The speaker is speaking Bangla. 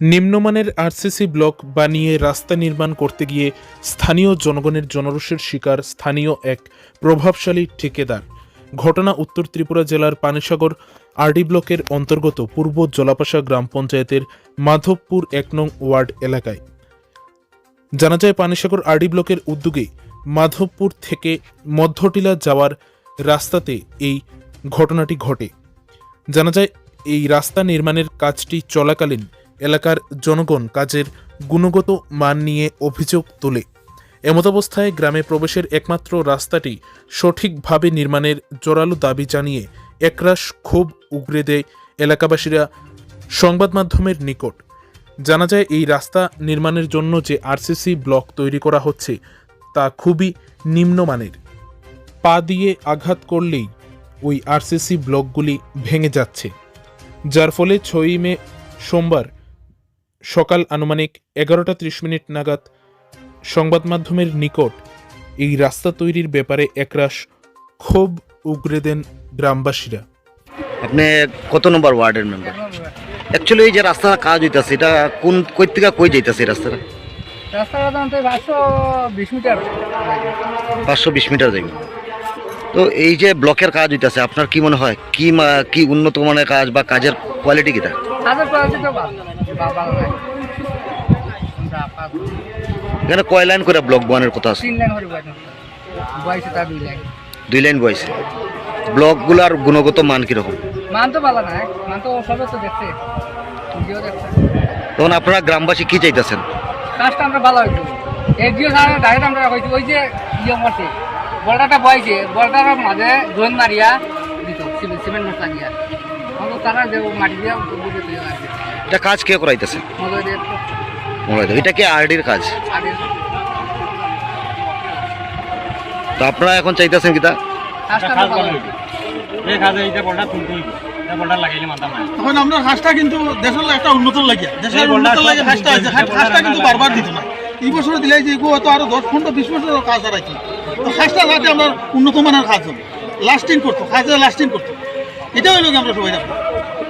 নিম্নমানের আরসিসি ব্লক বানিয়ে রাস্তা নির্মাণ করতে গিয়ে স্থানীয় জনগণের জনরোষের শিকার স্থানীয় এক প্রভাবশালী ঠিকাদার। ঘটনা উত্তর ত্রিপুরা জেলার পানিসাগর আরডি ব্লকের অন্তর্গত পূর্ব জলাপাশা গ্রাম পঞ্চায়েতের মাধবপুর এক নং ওয়ার্ড এলাকায়। জানা যায়, পানিসাগর আরডি ব্লকের উদ্যোগে মাধবপুর থেকে মধ্যটিলা যাওয়ার রাস্তাতে এই ঘটনাটি ঘটে। জানা যায়, এই রাস্তা নির্মাণের কাজটি চলাকালীন এলাকার জনগণ কাজের গুণগত মান নিয়ে অভিযোগ তোলে। এমতাবস্থায় গ্রামে প্রবেশের একমাত্র রাস্তাটি সঠিকভাবে নির্মাণের জোরালো দাবি জানিয়ে একরাশ ক্ষোভ উগরে দেয় এলাকাবাসীরা সংবাদ মাধ্যমের নিকট। জানা যায়, এই রাস্তা নির্মাণের জন্য যে আরসিসি ব্লক তৈরি করা হচ্ছে, তা খুবই নিম্নমানের। পা দিয়ে আঘাত করলেই ওই আরসিসি ব্লকগুলি ভেঙে যাচ্ছে। যার ফলে ছয়ই মে সোমবার সকাল আনুমানিক এগারোটা ত্রিশ মিনিট নাগাদ সংবাদ মাধ্যমের নিকট এই রাস্তা তৈরির ব্যাপারে একরাশ ক্ষোভ উগরে দেন গ্রামবাসীরা। আপনি কত নম্বর ওয়ার্ডের মেম্বার অ্যাকচুয়ালি এই যে রাস্তার কাজ হইতাছে এটা কোন কই থেকে কই যাইতাছে এই রাস্তাটা? রাস্তাটা তো পাঁচশো বিশ মিটার। পাঁচশো বিশ মিটার যাইব তো এই যে ব্লকের কাজ হইতাছে আপনার কি মনে হয় কি মা- কি উন্নত মানের কাজ বা কাজের কোয়ালিটি কিটা? হাজার কোয়ালিটি তো এখানে কয় লাইন করে ব্লক বানের কথা আছে? দুই লাইন। দুই লাইন বয়সে ব্লকগুলার গুণগত মান কীরকম? মান তো ভালো না মান তো সবে তো দেখছে। তখন আপনারা গ্রামবাসী কি চাইতেছেন? কাজটা আমরা ভালো হইতো এডিও সাহেব ডাইরেক্ট আমরা হইতো ওই যে ইয়ে করছে বলটাটা বয়ছে বলটার মাঝে জোন মারিয়া দিত সিমেন্ট মশলা দিয়া তারা যে মাটি দিয়া এটা কাজ কে করাইতেছে? এটা কি আরডির কাজ? তো আপনারা এখন চাইতেছেন মাথা নাই এখন আমরা হাঁসটা কিন্তু দেশের একটা উন্নত লাগিয়া দেশের উন্নত লাগে হাঁসটা আছে হাঁসটা কিন্তু বারবার দিত না এই বছর দিলে যে এগো হয়তো আরও দশ পনেরো বিশ বছর কাজ আর কি। তো হাঁসটা আমরা উন্নত মানের কাজ হবে লাস্টিং করতো কাজে লাস্টিং করতো। এটাই হলো আমরা সবাই রাখব